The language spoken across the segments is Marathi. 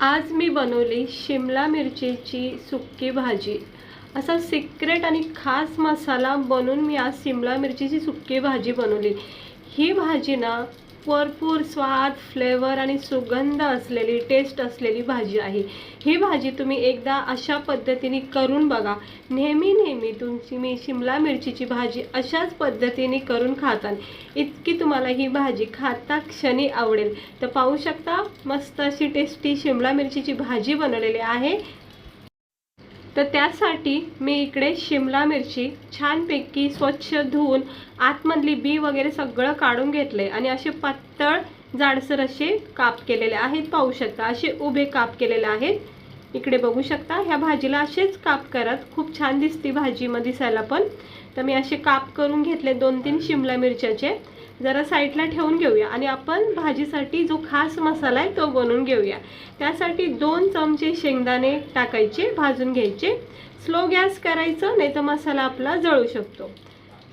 आज मी बनवली शिमला मिरचीची सुक्की भाजी. असा सिक्रेट आणि खास मसाला बनवून मी आज शिमला मिरचीची सुक्की भाजी बनवली. ही भाजी ना भरपूर स्वाद फ्लेवर आणि सुगंध असलेली टेस्ट असलेली भाजी आहे. ही भाजी तुम्ही एकदा अशा पद्धतीने करून बघा. नेहमी नेहमी तुमची मी शिमला मिरचीची भाजी अशाच पद्धतीने करून खातान. इतकी तुम्हाला ही भाजी खाता क्षणी आवडेल. तर पाहू शकता मस्त अशी टेस्टी शिमला मिरचीची भाजी बनवलेली आहे. तर त्यासाठी मी इकडे शिमला मिरची छानपैकी स्वच्छ धुवून आतमधली बी वगैरे सगळं काढून घेतले आणि असे पातळ जाडसर असे काप केलेले आहेत पाहू शकता. असे उभे काप केलेले आहेत. इकडे बघू शकता ह्या भाजीला असेच काप करत खूप छान दिसते भाजी मग दिसायला पण. तर मी असे काप करून घेतले दोन तीन शिमला मिरच्याचे. जरा साईडला ठेवून घेऊया आणि आपण भाजीसाठी जो खास मसाला आहे तो बनवून घेऊया. त्यासाठी दोन चमचे शेंगदाणे टाकायचे भाजून घ्यायचे. स्लो गॅस करायचं नाही तर मसाला आपला जळू शकतो.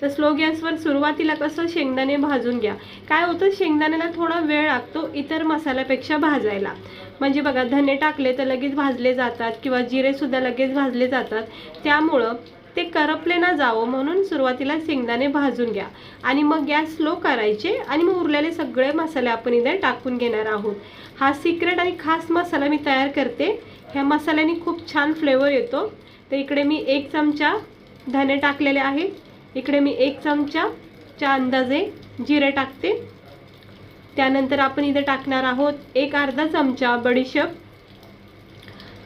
तर स्लो गॅसवर सुरुवातीला कसं शेंगदाणे भाजून घ्या. काय होतं शेंगदाण्याला थोडा वेळ लागतो इतर मसाल्यापेक्षा भाजायला. म्हणजे बघा धने टाकले तर लगेच भाजले जातात किंवा जिरेसुद्धा लगेच भाजले जातात. त्यामुळं ते करपले ना जावं म्हणून सुरुवातीला शेंगदाणे भाजून घ्या. आणि मग गॅस स्लो करायचे आणि मग उरलेले सगळे मसाले आपण इथे टाकून घेणार आहोत. हा सिक्रेट आणि खास मसाला मी तयार करते. ह्या मसाल्याने खूप छान फ्लेवर येतो. तर इकडे मी एक चमचा धने टाकलेले आहेत इकडे मी एक चमचा च्या अंदाजे जिरे टाकते. त्यानंतर आपण इथे टाकणार आहोत एक अर्धा चमचा बडीशेप.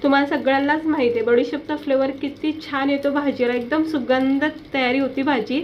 तुम्हाला सगळ्यांनाच माहिती आहे. बडीशेपचा फ्लेवर किती छान येतो भाजीला. एकदम सुगंध तयारी होती भाजी.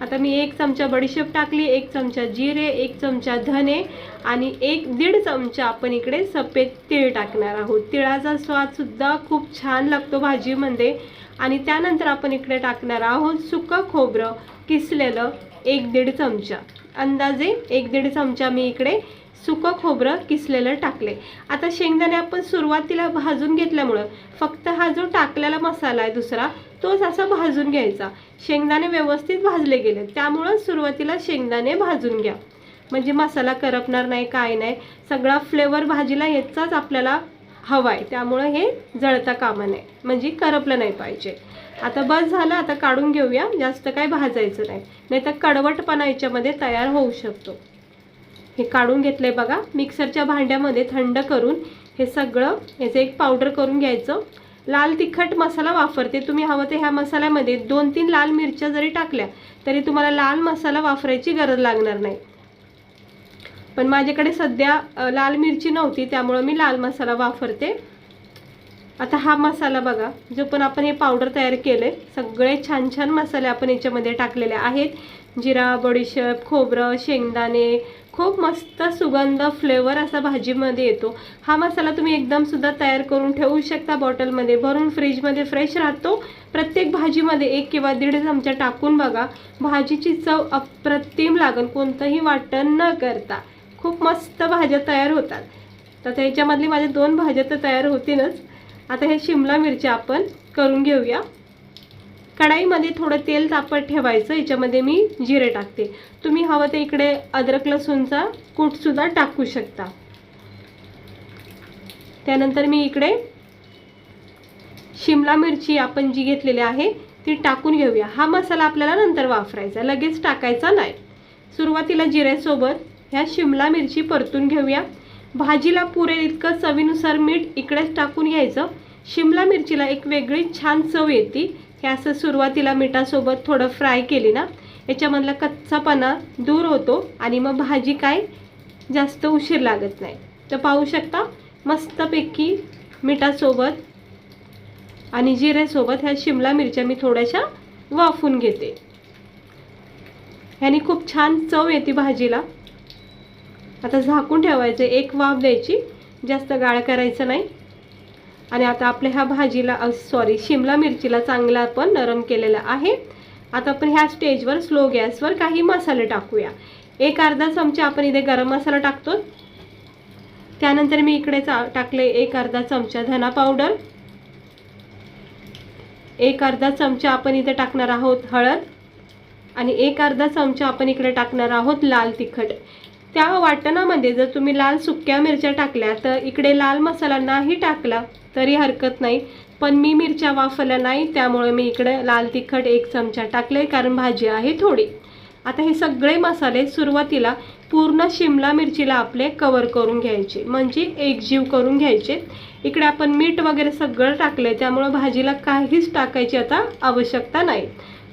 आता मी एक चमचा बडीशेप टाकली एक चमचा जिरे एक चमचा धने आणि एक दीड चमचा आपण इकडे सफेद तीळ टाकणार आहोत. तिळाचा स्वादसुद्धा खूप छान लागतो भाजीमध्ये. आणि त्यानंतर आपण इकडे टाकणार आहोत सुकं खोबरं किसलेलं एक दीड चमचा. अंदाजे एक दीड चमचा मी इकडे सुकं खोबरं किसलेलं टाकले. आता शेंगदाणे आपण सुरुवातीला भाजून घेतल्यामुळं फक्त हा जो टाकलेला मसाला आहे दुसरा तोच असा भाजून घ्यायचा. शेंगदाणे व्यवस्थित भाजले गेले त्यामुळं सुरुवातीला शेंगदाणे भाजून घ्या. म्हणजे मसाला करपणार नाही काय नाही सगळा फ्लेवर भाजीला याचाच आपल्याला हवा आहे त्यामुळं हे जळता कामा नये म्हणजे करपलं नाही पाहिजे. आता बस झालं आता काढून घेऊया जास्त काय भाजायचं नाही. नाही तर कडवटपणा याच्यामध्ये तयार होऊ शकतो. हे काढून घेतलंय बघा. मिक्सरच्या भांड्यामध्ये थंड करून हे सगळं याचं एक पावडर करून घ्यायचं. लाल तिखट मसाला वापरते. तुम्ही हवं ते ह्या मसाल्यामध्ये दोन तीन लाल मिरच्या जरी टाकल्या तरी तुम्हाला लाल मसाला वापरायची गरज लागणार नाही. पण माझ्याकडे सध्या लाल मिरची नव्हती त्यामुळं मी लाल मसाला वापरते. आता हा मसाला बघा जो पण आपण हे पावडर तयार केले सगळे छान छान मसाले आपण याच्यामध्ये टाकलेले आहेत. जिरा बडीशेप खोबरं शेंगदाणे खूप मस्त सुगंध फ्लेवर असा भाजीमध्ये येतो. हा मसाला तुम्ही एकदम सुद्धा तयार करून ठेवू शकता बॉटलमध्ये भरून फ्रीजमध्ये फ्रेश राहतो. प्रत्येक भाजीमध्ये एक किंवा दीड चमचा टाकून बघा. भाजीची चव अप्रतिम लागेल कोणतंही वाटण न करता. खूप मस्त भाज्या तयार होतात. तर त्याच्यामधली माझ्या दोन भाज्या तर तयार होतीलच. आता हे शिमला मिरच्या आपण करून घेऊया. कढाईमध्ये थोडं तेल तापत ठेवायचं. याच्यामध्ये मी जिरे टाकते. तुम्ही हवं ते इकडे अद्रक लसूणचा कूटसुद्धा टाकू शकता. त्यानंतर मी इकडे शिमला मिरची आपण जी घेतलेली आहे ती टाकून घेऊया. हा मसाला आपल्याला नंतर वापरायचा लगेच टाकायचा नाही. सुरुवातीला जिऱ्यासोबत ह्या शिमला मिरची परतून घेऊया. भाजीला पुरेल इतकं चवीनुसार मीठ इकडेच टाकून घ्यायचं. शिमला मिरचीला एक वेगळी छान चव येते. हे असं सुरुवातीला मिठासोबत थोडं फ्राय केली ना याच्यामधला कच्चापणा दूर होतो आणि मग भाजी काय जास्त उशीर लागत नाही. तर पाहू शकता मस्तपैकी मिठासोबत आणि जिऱ्यासोबत ह्या शिमला मिरच्या मी थोड्याशा वाफून घेते. ह्यानी खूप छान चव येते भाजीला. आता झाकून ठेवायचं एक वाफ द्यायची जास्त गाळ करायचं नाही. आणि आता आपल्या ह्या भाजीला सॉरी शिमला मिरचीला चांगला आपण नरम केलेला आहे. आता आपण ह्या स्टेजवर स्लो गॅसवर काही मसाले टाकूया. एक अर्धा चमचा आपण इथे गरम मसाला टाकतो. त्यानंतर मी इकडे चा टाकले एक अर्धा चमचा धना पावडर एक अर्धा चमचा आपण इथे टाकणार आहोत हळद. आणि एक अर्धा चमचा आपण इकडे टाकणार आहोत लाल तिखट. त्या वाटणामध्ये जर तुम्ही लाल सुक्या मिरच्या टाकल्या तर इकडे लाल मसाला नाही टाकला तरी हरकत नाही. पण मी मिरच्या वाफल्या नाही त्यामुळे मी इकडे लाल तिखट एक चमचा टाकले कारण भाजी आहे थोडी. आता हे सगळे मसाले सुरुवातीला पूर्ण शिमला मिरचीला आपले कवर करून घ्यायचे. म्हणजे एकजीव करून घ्यायचे. इकडे आपण मीठ वगैरे सगळं टाकलं त्यामुळं भाजीला काहीच टाकायची आता आवश्यकता नाही.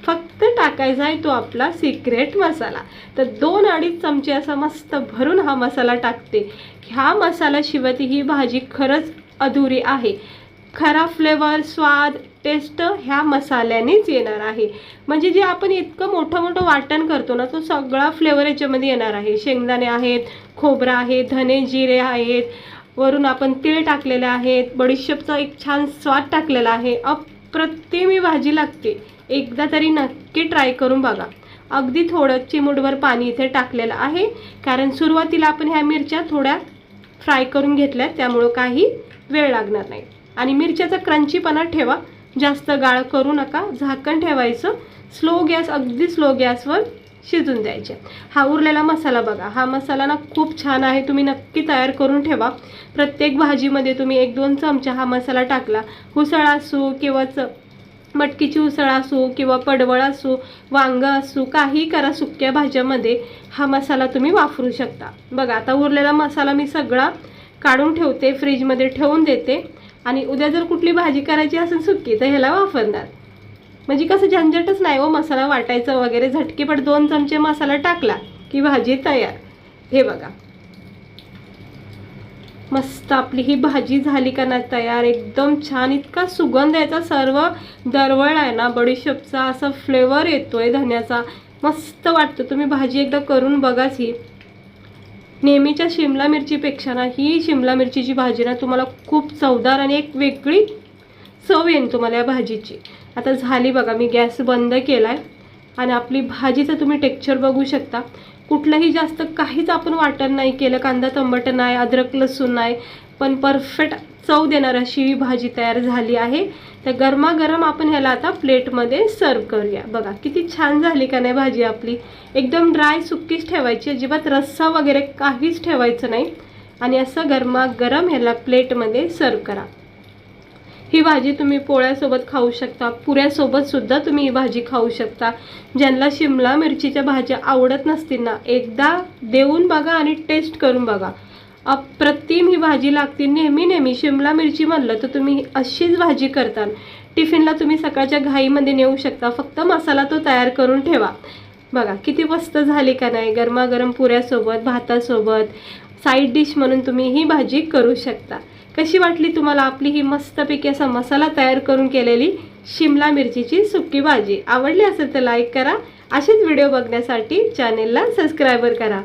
फक्त टाकायचा आहे तो आपला सिक्रेट मसाला. तर दोन अडीच चमचे असा मस्त भरून हा मसाला टाकते. ह्या मसाल्याशिवाय ती ही भाजी खरंच अधुरी आहे. खरा फ्लेवर स्वाद टेस्ट ह्या मसाल्यानेच येणार आहे. म्हणजे जे आपण इतकं मोठं मोठं वाटण करतो ना तो सगळा फ्लेवर याच्यामध्ये येणार आहे. शेंगदाणे आहेत खोबरं आहे धने जिरे आहेत. वरून आपण तीळ टाकलेले आहेत. बडीशेपचा एक छान स्वाद टाकलेला आहे. अप्रतिम भाजी लागते. एकदा तरी नक्की ट्राय करून बघा. अगदी थोडं चिमूटभर पाणी इथे टाकलेलं आहे. कारण सुरुवातीला आपण ह्या मिरच्या थोड्या फ्राय करून घेतल्या त्यामुळं काही वेळ लागणार नाही. आणि मिरच्याचा क्रंचीपणा ठेवा. जास्त गाळ करू नका. झाकण ठेवायचं. स्लो गॅस अगदी स्लो गॅसवर शिजून द्यायचे. हा उरलेला मसाला बघा. हा मसाला ना खूप छान आहे. तुम्ही नक्की तयार करून ठेवा. प्रत्येक भाजीमध्ये तुम्ही एक दोन चमचा हा मसाला टाकला. उसळ असू किंवा च मटकीची उसळ असो किंवा पडवळ असो वांग असो काही करा सुक्या भाज्यामध्ये. हा मसाला तुम्ही वापरू शकता. बघा आता उरलेला मसाला मी सगळा काढून ठेवते फ्रीजमध्ये ठेवून देते. आणि उद्या जर कुठली भाजी करायची असेल सुक्की तर ह्याला वापरणार म्हणजे कसं झंझटच नाही हो मसाला वाटायचं वगैरे. झटकेपट दोन चमचे मसाला टाकला की भाजी तयार. हे बघा. मस्त आपली ही भाजी झाली का नाही तयार एकदम छान. इतका सुगंध याचा सर्व दरवळ आहे ना बडीशेपचा असा फ्लेवर येतोय धन्याचा. मस्त वाटतं तुम्ही भाजी एकदा करून बघाच ही. नेहमीच्या शिमला मिरचीपेक्षा ना ही शिमला मिरचीची भाजी ना तुम्हाला खूप चवदार आणि एक वेगळी चव येईल तुम्हाला या भाजीची. आता झाली बघा मी गॅस बंद केला आहे आणि आपली भाजीचं तुम्ही टेक्स्चर बघू शकता. कुठलंही जास्त काहीच आपण वाटण नाही केलं कांदा टमाटर नाही अद्रक लसूण नाही पण परफेक्ट चव देणार अशी ही भाजी तयार झाली आहे. तर गरमागरम आपण ह्याला आता प्लेटमध्ये सर्व करूया. बघा किती छान झाली का नाही भाजी आपली. एकदम ड्राय सुक्कीच ठेवायची अजिबात रस्सा वगैरे काहीच ठेवायचं नाही. आणि असं गरमागरम ह्याला प्लेटमध्ये सर्व करा. ही भाजी तुम्ही पोळ्यासोबत खाऊ शकता. पुऱ्यासोबत सुद्धा तुम्ही ही भाजी खाऊ शकता. ज्यांना शिमला मिरचीच्या भाज्या आवडत नसतील ना एकदा देऊन बघा आणि टेस्ट करून बघा. अप्रतिम ही भाजी लागते नेहमी नेहमी. शिमला मिरची म्हणलं तर तुम्ही अशीच भाजी करता. टिफिनला तुम्ही सकाळच्या घाईमध्ये नेऊ शकता. फक्त मसाला तो तयार करून ठेवा. बघा किती मस्त झाली का नाही? गरमागरम पुऱ्यासोबत भातासोबत साईड डिश म्हणून तुम्ही ही भाजी करू शकता. कशी वाटली तुम्हाला आपली ही मस्तपैकी असा मसाला तयार करून केलेली शिमला मिरचीची सुकी भाजी? आवडली असेल तर लाईक करा. असेच व्हिडिओ बघण्यासाठी चॅनेलला सबस्क्रायबर करा.